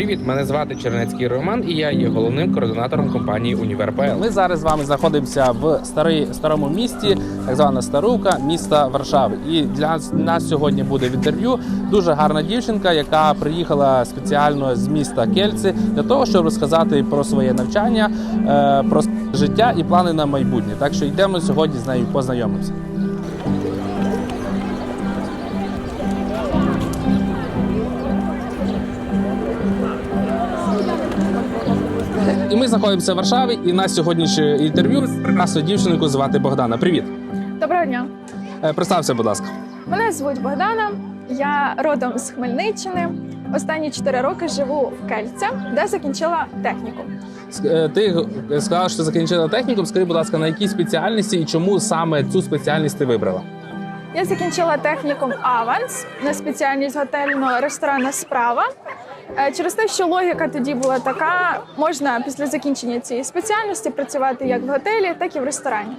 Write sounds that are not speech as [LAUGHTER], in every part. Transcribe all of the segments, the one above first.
Привіт, мене звати Чернецький Роман, і я є головним координатором компанії Універ.ПЛ. Ми зараз з вами знаходимося в старий, старому місті, так звана Старука, міста Варшави. І для нас сьогодні буде в інтерв'ю дуже гарна дівчинка, яка приїхала спеціально з міста Кельці для того, щоб розказати про своє навчання, е, про життя і плани на майбутнє. Так що йдемо сьогодні з нею познайомимося. Ми знаходимося в Варшаві, і на сьогоднішнє інтерв'ю з прекрасною дівчинкою звати Богдана. Привіт, Доброго дня. Е, представся, будь ласка. Мене звуть Богдана. Я родом з Хмельниччини. Останні 4 роки живу в Кельце, де закінчила техніку. Е, Ти сказала, що закінчила технікум. Скажи, будь ласка, на якій спеціальності і чому саме цю спеціальність ти вибрала? Я закінчила технікум Аванс на спеціальність готельно-ресторанна справа. Е, Через те, що логіка тоді була така, можна після закінчення цієї спеціальності працювати як в готелі, так і в ресторані.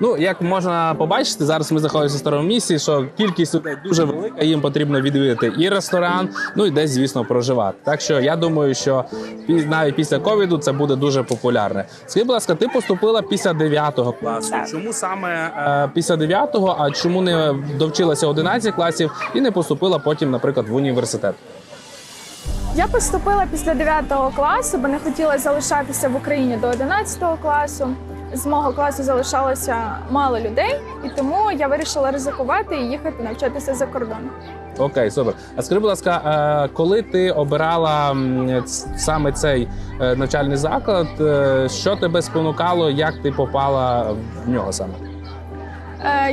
Ну, як можна побачити, зараз ми знаходимося в старому місці, що кількість людей дуже велика, їм потрібно відвідати і ресторан, ну і десь, звісно, проживати. Так що я думаю, що навіть після ковіду це буде дуже популярне. Скажи, будь ласка, ти поступила після 9 класу. Так. Чому саме е, після 9, а чому не довчилася 11 класів і не поступила потім, наприклад, в університет? Я поступила після 9 класу, бо не хотіла залишатися в Україні до 11 класу. З мого класу залишалося мало людей, і тому я вирішила ризикувати і їхати навчатися за кордон. Окей, супер. А скажи, будь ласка, е, коли ти обирала саме цей е, навчальний заклад, е, що тебе спонукало, як ти попала в нього саме?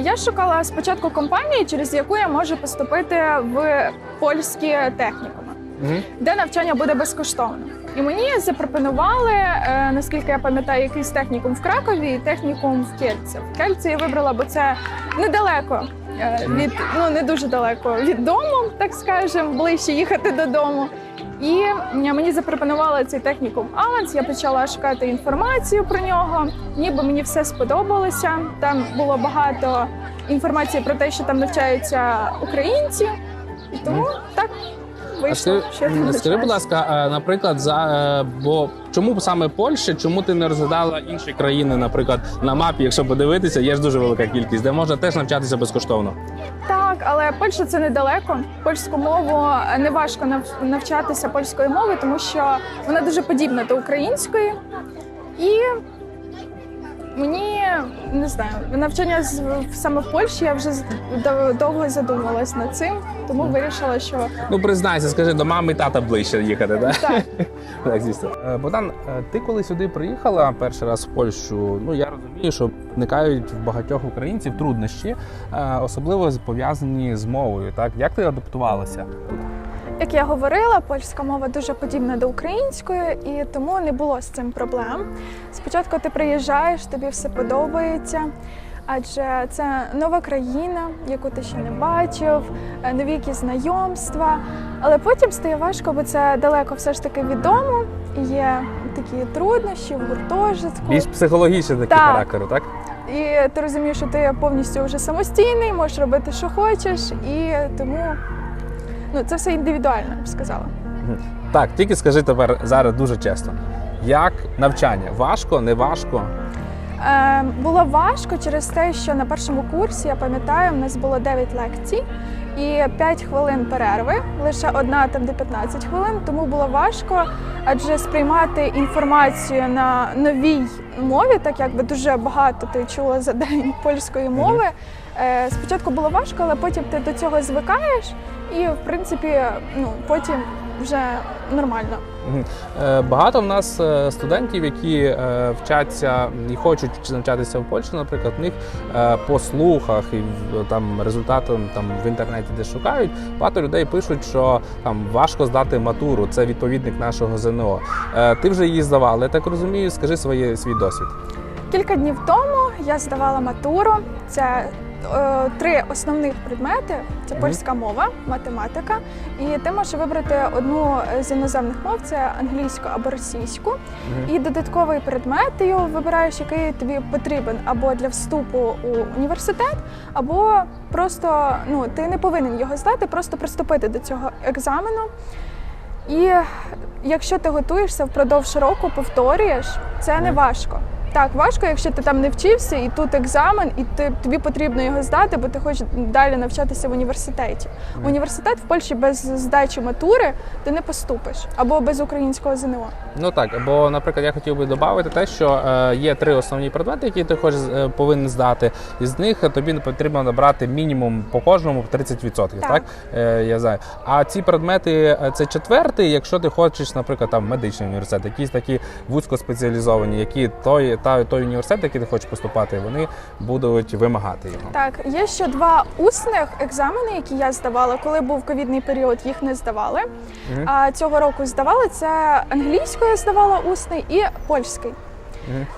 Я шукала спочатку компанію, через яку я можу поступити в польські технікуми, Угу. де навчання буде безкоштовно. І мені запропонували, е, наскільки я пам'ятаю, якийсь технікум в Кракові і технікум в Кельці. В Кельці я вибрала, бо це недалеко е, від ну не дуже далеко від дому, так скажемо, ближче їхати додому. І мені запропонували цей технікум Аванс. Я почала шукати інформацію про нього. Ніби мені все сподобалося. Там було багато інформації про те, що там навчаються українці, і тому так А скажи, скажи, будь ласка, наприклад, за е, бо чому саме Польща? Чому ти не розглядала інші країни, наприклад, на мапі, якщо подивитися, є ж дуже велика кількість, де можна теж навчатися безкоштовно. Так, але Польща це недалеко. Польську мову е, не важко навчатися польської мови, тому що вона дуже подібна до української. І мені не знаю, навчання саме в Польщі я вже довго задумувалась над цим, тому вирішила, що Ну признайся, скажи, до мами і тата ближче їхати, так? так. [LAUGHS] Так, звісно. Е, Богдан, е, ти коли сюди приїхала перший раз в Польщу, ну я розумію, що виникають в багатьох українців труднощі, е, особливо пов'язані з мовою. Так, як ти адаптувалася? Як я говорила, польська мова дуже подібна до української, і тому не було з цим проблем. Спочатку ти приїжджаєш, тобі все подобається, адже це нова країна, яку ти ще не бачив, нові якісь знайомства. Але потім стає важко, бо це далеко все ж таки від дому. і Є такі труднощі в гуртожитку. Більш психологічно такі Так. характеру, так? І ти розумієш, що ти повністю вже самостійний, можеш робити, що хочеш, і тому ну, це все індивідуально, я б сказала. Так, тільки скажи тепер зараз дуже чесно. Як навчання? Важко, не важко? Е, було важко через те, що на першому курсі, я пам'ятаю, в нас було 9 лекцій і 5 хвилин перерви, лише одна там де 15 хвилин, тому було важко, адже сприймати інформацію на новій мові, так якби дуже багато ти чула за день польської мови. Е, спочатку було важко, але потім ти до цього звикаєш, і в принципі, ну потім вже нормально. Е, Багато в нас е, студентів, які е, вчаться і хочуть навчатися в Польщі, наприклад, в них е, по слухах і там результатом там в інтернеті де шукають. Багато людей пишуть, що там важко здати матуру. Це відповідник нашого ЗНО. Е, Ти вже її здавала. Я так розумію, скажи своє свій досвід. Кілька днів тому я здавала матуру. Це е, три основних предмети: це польська мова, математика. І ти можеш вибрати одну з іноземних мов це англійську або російську. І додатковий предмет ти його вибираєш, який тобі потрібен або для вступу у університет, або просто ну ти не повинен його здати, просто приступити до цього екзамену. І якщо ти готуєшся впродовж року, повторюєш, це не важко. Так, важко, якщо ти там не вчився, і тут екзамен, і ти, тобі потрібно його здати, бо ти хочеш далі навчатися в університеті. В університет в Польщі без здачі матури ти не поступиш або без українського ЗНО. Ну так, бо, наприклад, я хотів би додати те, що е, є три основні предмети, які ти хочеш е, повинен здати. Із них тобі потрібно набрати мінімум по кожному 30%. Так, Так. Е, я знаю. А ці предмети е, це четвертий, якщо ти хочеш, наприклад, там медичний університет, якісь такі вузькоспеціалізовані, які той, та, той університет, який ти хочеш поступати, вони будуть вимагати його. Так, є ще два усних екзамени, які я здавала. Коли був ковідний період, їх не здавали. Мгм. А цього року здавали це англійською я здавала усний і польський.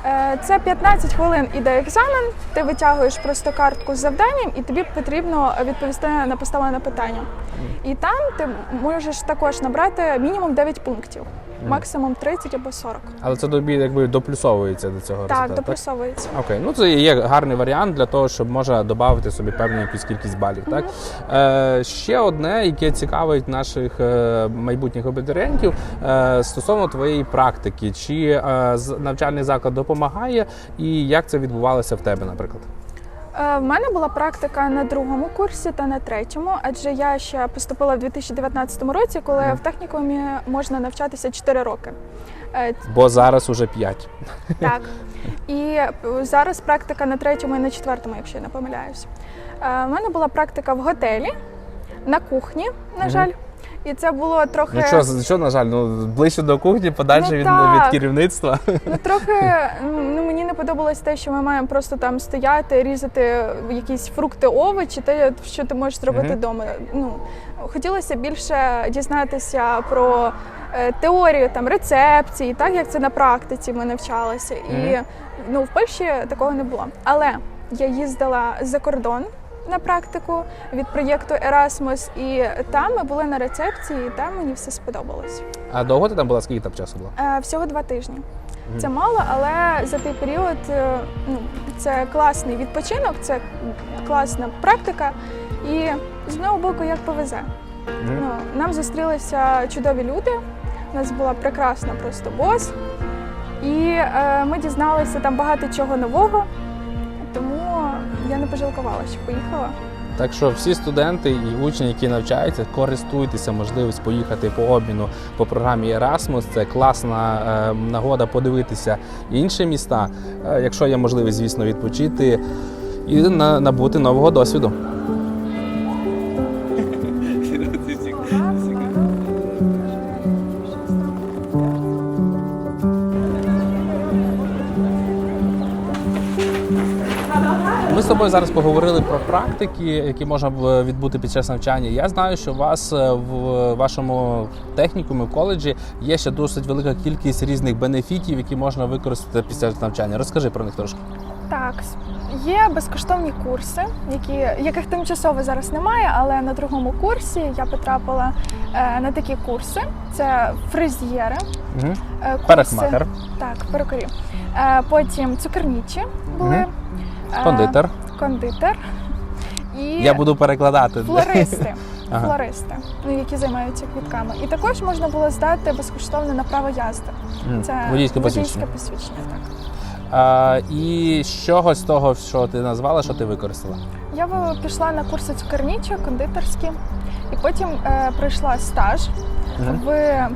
Е, Це 15 хвилин іде екзамен. Ти витягуєш просто картку з завданням, і тобі потрібно відповісти на поставлене питання. І там ти можеш також набрати мінімум 9 пунктів, максимум 30 або 40. Але це тобі якби доплюсовується до цього Так, результату, допресовується. Окей, ну це є гарний варіант для того, щоб можна додати собі певну якусь кількість балів. Так е, ще одне, яке цікавить наших е, майбутніх абітурієнтів е, стосовно твоєї практики, чи е, з- навчальний заклад допомагає, і як це відбувалося в тебе, наприклад? Е, В мене була практика на другому курсі та на третьому, адже я ще поступила в 2019 році, коли в технікумі можна навчатися 4 роки. Е, Бо зараз уже 5. Так. І е, зараз практика на третьому і на четвертому, якщо я не помиляюсь. Е, У мене була практика в готелі, на кухні, на жаль. І це було трохи, Ну що, що, на жаль, ну ближче до кухні, подальше Ну, від, від керівництва. ну, трохи ну, мені не подобалось те, що ми маємо просто там стояти, різати якісь фрукти, овочі, те, що ти можеш зробити вдома. Ну, хотілося більше дізнатися про е, теорію там рецепцій, так як це на практиці ми навчалися. І ну, в Польщі такого не було. Але я їздила за кордон. На практику від проєкту Erasmus, і там ми були на рецепції, і там мені все сподобалось. А довго ти там була? Скільки там часу було? Е, Всього два тижні. Це мало, але за той період е, ну, це класний відпочинок, це класна практика. І з одного боку, як повезе. Мгм. Ну, нам зустрілися чудові люди. У нас була прекрасна просто бос. І е, ми дізналися там багато чого нового. Я не пожалкувала, що поїхала. Так що всі студенти і учні, які навчаються, користуйтеся можливістю поїхати по обміну по програмі Erasmus. Це класна е, нагода подивитися інші міста, е, якщо є можливість, звісно, відпочити і на, набути нового досвіду. Ми зараз поговорили про практики, які можна відбути під час навчання. Я знаю, що у вас е, в вашому технікумі в коледжі є ще досить велика кількість різних бенефітів, які можна використати після навчання. Розкажи про них трошки. Так, є безкоштовні курси, які, яких тимчасово зараз немає, але на другому курсі я потрапила е, на такі курси. Це фризьєри, Угу. е, Парикмахер, Так, перукарі. Е, потім цукернічі були. Е, кондитер. Кондитер і Я буду перекладати. флористи. [LAUGHS] Ага. Флористи, ну, які займаються квітками. І також можна було здати безкоштовно на право язди. Це Водійське посвідчення. посвідчення. Так. А, і з чого з того, що ти назвала, що ти використала? Я пішла на курси цукернічі, кондитерські, і потім е, пройшла стаж Мгм. в, е,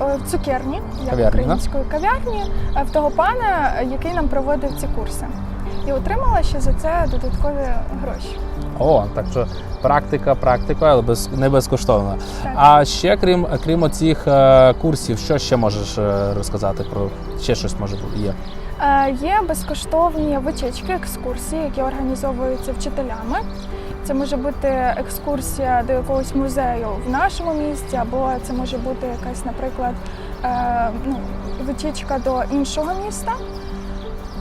в цукерні, як Кав'ярні, української кав'ярні, е, в того пана, який нам проводив ці курси. І отримала ще за це додаткові гроші. О, так що практика, практика, але без не безкоштовна. Так. А ще крім крім оцих е, курсів, що ще можеш е, розказати про ще щось може бути є? Е, Є безкоштовні вечірки, екскурсії, які організовуються вчителями. Це може бути екскурсія до якогось музею в нашому місті, або це може бути якась, наприклад, е, ну, вечірка до іншого міста.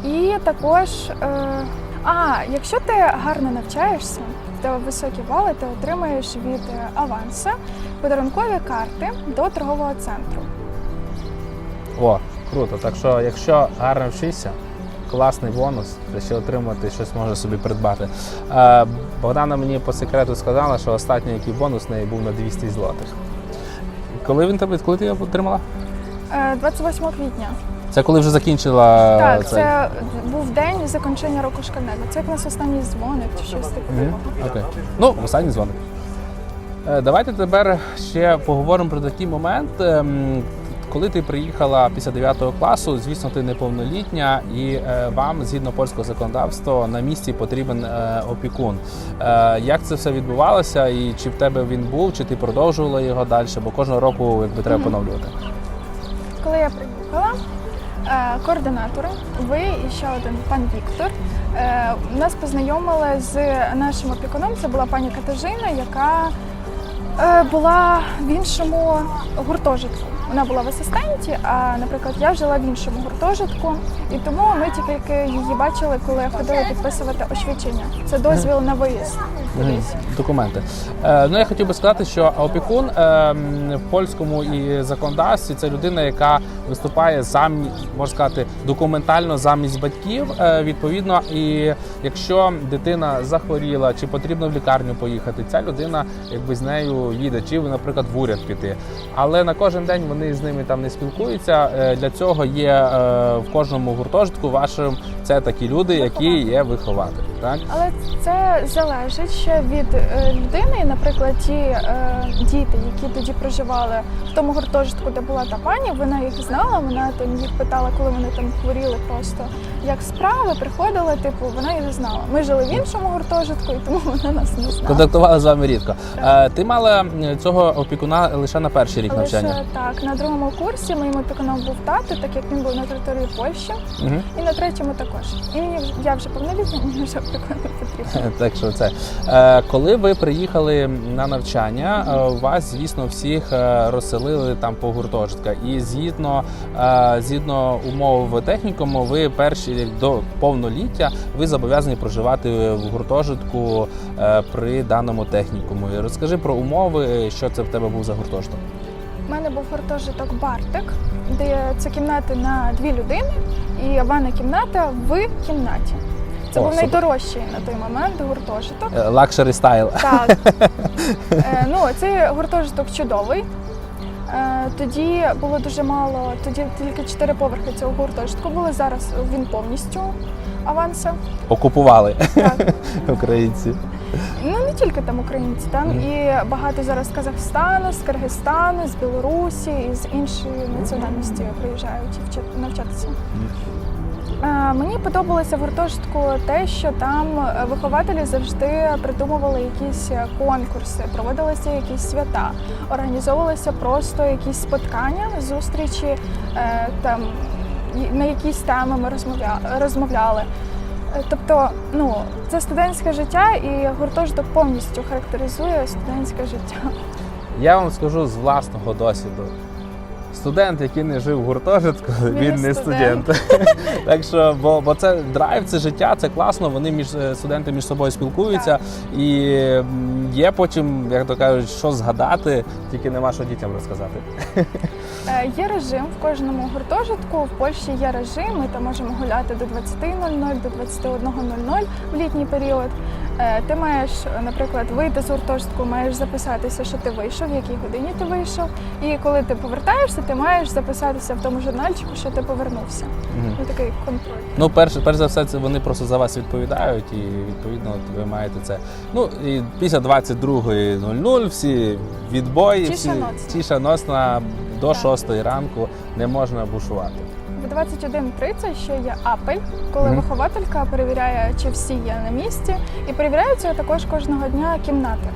І також, е, а якщо ти гарно навчаєшся, тебе високі бали, ти отримаєш від е, аванса подарункові карти до торгового центру. О, круто. Так що, якщо гарно вчишся, класний бонус, ти ще отримати щось може собі придбати. Е, Богдана мені по секрету сказала, що останній який бонус в неї був на 200 злотих. Коли він тебе коли ти його отримала? Е, 28 квітня. Це коли вже закінчила Так, цей? це був день закінчення року шкільного. Це як у нас останній дзвоник чи щось Мгм. такого. Окей. Ну, останній дзвоник. Е, Давайте тепер ще поговоримо про такий момент. ем, Коли ти приїхала після 9 класу, звісно, ти неповнолітня, і е, вам, згідно польського законодавства, на місці потрібен е, опікун. Як це все відбувалося, і чи в тебе він був, чи ти продовжувала його далі? Бо кожного року якби треба поновлювати. Коли я приїхала, е, координатори, ви і ще один пан Віктор, е, нас познайомили з нашим опікуном. Це була пані Катажина, яка е, була в іншому гуртожитку. Вона була в асистенті, а, наприклад, я жила в іншому гуртожитку, і тому ми тільки її бачили, коли ходили підписувати освідчення. Це дозвіл на виїзд. Документи. Е, ну я хотів би сказати, що опікун е, в польському і законодавстві це людина, яка виступає замі, можна сказати, документально замість батьків. Е, відповідно, і якщо дитина захворіла чи потрібно в лікарню поїхати, ця людина якби з нею їде, чи, наприклад, в уряд піти. Але на кожен день вони з ними там не спілкуються. Е, Для цього є е, в кожному гуртожитку вашим це такі люди, які є вихователі. Так Але це залежить ще від е, людини. Наприклад, ті е, діти, які тоді проживали в тому гуртожитку, де була та пані, вона їх знала. Вона там їх питала, коли вони там хворіли, просто як справи приходила. Типу, вона їх знала. Ми жили в іншому гуртожитку, і тому [LAUGHS] вона нас не знала. Контактували з вами рідко. Е, ти мала цього опікуна лише на перший рік навчання. Лише так на другому курсі моїм опікуном був тато, так як він був на території Польщі, Угу. і на третьому також. І мені я вже повнолітня, мені вже. [LAUGHS] Так що це е, коли ви приїхали на навчання, е, вас звісно всіх е, розселили там по гуртожитках. І згідно згідно умов технікуму, ви перші до повноліття ви зобов'язані проживати в гуртожитку при даному технікуму. Розкажи про умови, що це в тебе був за гуртожиток. У мене був гуртожиток Бартик, де це кімнати на дві людини і ванна кімната в кімнаті. Це О, був супер. найдорожчий на той момент гуртожиток. Лакшері стайл. Так. [LAUGHS] Е, ну, цей гуртожиток чудовий. Е, Тоді було дуже мало, тоді тільки чотири поверхи цього гуртожитку були. Зараз він повністю аванса. Окупували Так. [LAUGHS] українці. Ну не тільки там українці, там Мгм. і багато зараз з Казахстану, з Киргизстану, з Білорусі і з іншої національності приїжджають навчатися. Е, Мені подобалося в гуртожитку те, що там е, вихователі завжди придумували якісь е, конкурси, проводилися якісь свята, організовувалися просто якісь споткання, зустрічі, там на якісь теми ми розмовляли. Тобто, ну це студентське життя, і гуртожиток повністю характеризує студентське життя. Я вам скажу з власного досвіду. Студент, який не жив в гуртожитку, він, Він не студент. студент. [LAUGHS] так що, бо, бо це драйв, це життя, це класно. Вони між е, студенти між собою спілкуються, і є потім, як то кажуть, що згадати, тільки нема що дітям розказати. [LAUGHS] Е, Є режим в кожному гуртожитку. В Польщі є режим. Ми там можемо гуляти до 20.00, до 21.00 в літній період. Е, Ти маєш, наприклад, вийти з гуртожитку, маєш записатися, що ти вийшов, в якій годині ти вийшов. І коли ти повертаєшся, ти маєш записатися в тому журнальчику, що ти повернувся. Ну такий контроль. Ну, перш, перш за все, це вони просто за вас відповідають, і відповідно ви маєте це. Ну і після 22.00 всі відбої, Тиша всі ноцна. тіша носна до Так. 6 ранку не можна бушувати. В 21.30 ще є апель, коли Мгм. вихователька перевіряє, чи всі є на місці, і перевіряються також кожного дня кімнати.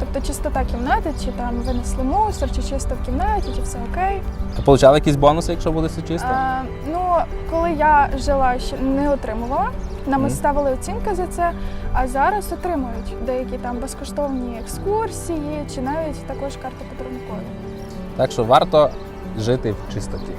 Тобто чистота кімнати, чи там винесли мусор, чи чисто в кімнаті, чи все окей. Получали якісь бонуси, якщо буде все чисто? А, ну, коли я жила, ще не отримувала. Нам Мгм. ставили оцінки за це, а зараз отримують деякі там безкоштовні екскурсії, чи навіть також карти подарункові. Так що варто жити в чистоті.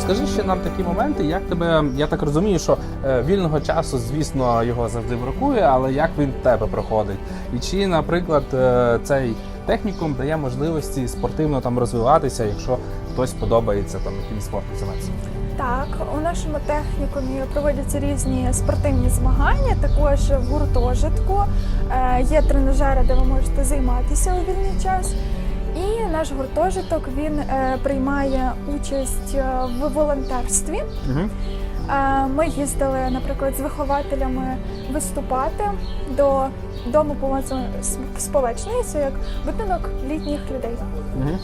Розкажи ще нам такі моменти, як тебе. Я так розумію, що е, вільного часу, звісно, його завжди бракує, але як він в тебе проходить? І чи, наприклад, е, цей технікум дає можливості спортивно там розвиватися, якщо хтось подобається там якимось спортом займатися? Так, у нашому технікумі проводяться різні спортивні змагання. Також в гуртожитку е, є тренажери, де ви можете займатися у вільний час. І наш гуртожиток він е, приймає участь е, в волонтерстві. Угу. Е, Ми їздили, наприклад, з вихователями виступати до дому помоці сполечної, це як будинок літніх людей. Угу.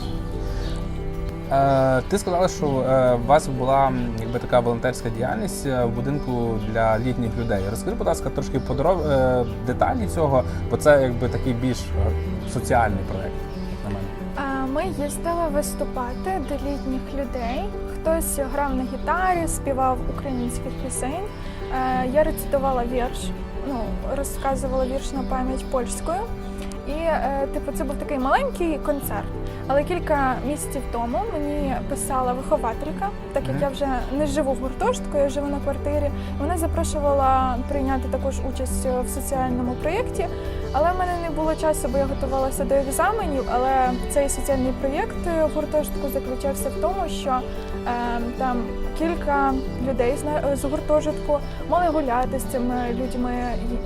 Е, ти сказала, що е, у вас була якби така волонтерська діяльність в будинку для літніх людей. Розкажи, будь ласка, трошки подоров... е, деталі цього, бо це якби такий більш соціальний проект. А, стала виступати до літніх людей. Хтось грав на гітарі, співав українських пісень. Е, Я рецитувала вірш, ну розказувала вірш на пам'ять польською. І е, типу, це був такий маленький концерт. Але кілька місяців тому мені писала вихователька, так як я вже не живу в гуртожитку, я живу на квартирі. Вона запрошувала прийняти також участь в соціальному проєкті. Але в мене не було часу, бо я готувалася до екзаменів. Але цей соціальний проєкт в гуртожитку заключався в тому, що там кілька людей з, гуртожитку мали гуляти з цими людьми,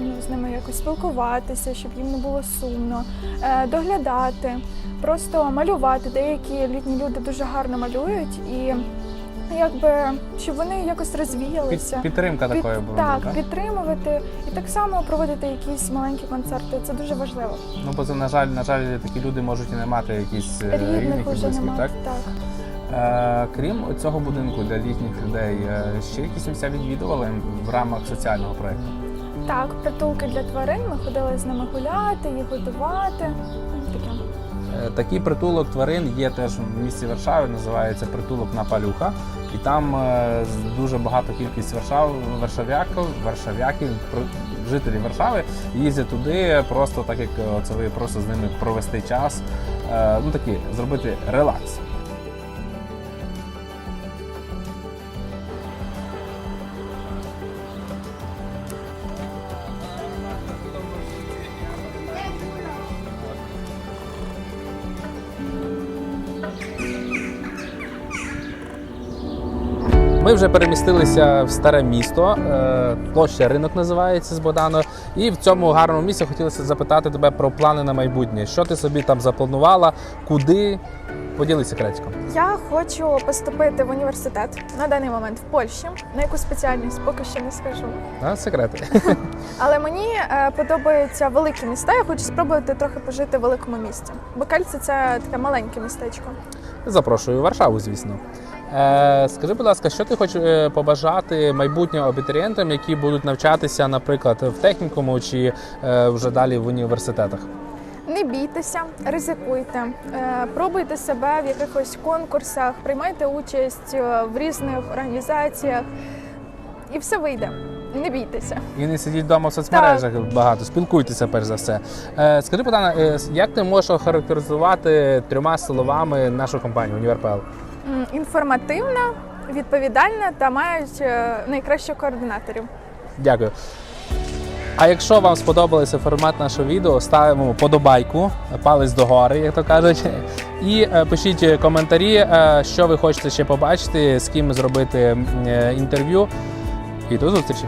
ну, з ними якось спілкуватися, щоб їм не було сумно, е, доглядати, просто малювати. Деякі літні люди дуже гарно малюють і. Якби щоб вони якось розвіялися. Під, підтримка Під- такої була. так, так? підтримувати і так само проводити якісь маленькі концерти. Це дуже важливо. Ну бо це на жаль, на жаль, такі люди можуть і не мати якісь е, рідних Рідних уже близьких, немає. так? Так. Е, крім цього будинку для літніх людей, е, ще якісь місця відвідували в рамках соціального проекту. так, притулки для тварин. Ми ходили з ними гуляти, їх годувати. Таке. Е, Такий притулок тварин є теж в місті Варшави, називається притулок Напалюха. І там дуже багато кількість варшав, варшавяків, варшавяків, жителів Варшави їздять туди, просто так як це ви просто з ними провести час. Ну такі зробити релакс. Ми вже перемістилися в старе місто, е, площа ринок називається з Богдано. І в цьому гарному місці хотілося запитати тебе про плани на майбутнє. Що ти собі там запланувала, куди? Поділися секретиком. Я хочу поступити в університет на даний момент в Польщі. На яку спеціальність поки що не скажу. А, секрети. [LAUGHS] Але мені е, подобаються великі міста. Я хочу спробувати трохи пожити в великому місті. Бо Кельце це таке маленьке містечко. Запрошую Варшаву, звісно. Е, скажи, будь ласка, що ти хочеш е, побажати майбутнім абітурієнтам, які будуть навчатися, наприклад, в технікуму чи е, вже далі в університетах? Не бійтеся, ризикуйте, пробуйте себе в якихось конкурсах, приймайте участь в різних організаціях, і все вийде. Не бійтеся. І не сидіть вдома в соцмережах багато, спілкуйтеся перш за все. Скажи, Богдана, як ти можеш охарактеризувати трьома словами нашу компанію Універпл? Інформативна, відповідальна та мають е, найкращих координаторів. Дякую. А якщо вам сподобався формат нашого відео, ставимо подобайку, палець догори, як то кажуть. І е, пишіть коментарі, е, що ви хочете ще побачити, з ким зробити інтерв'ю. І до зустрічі!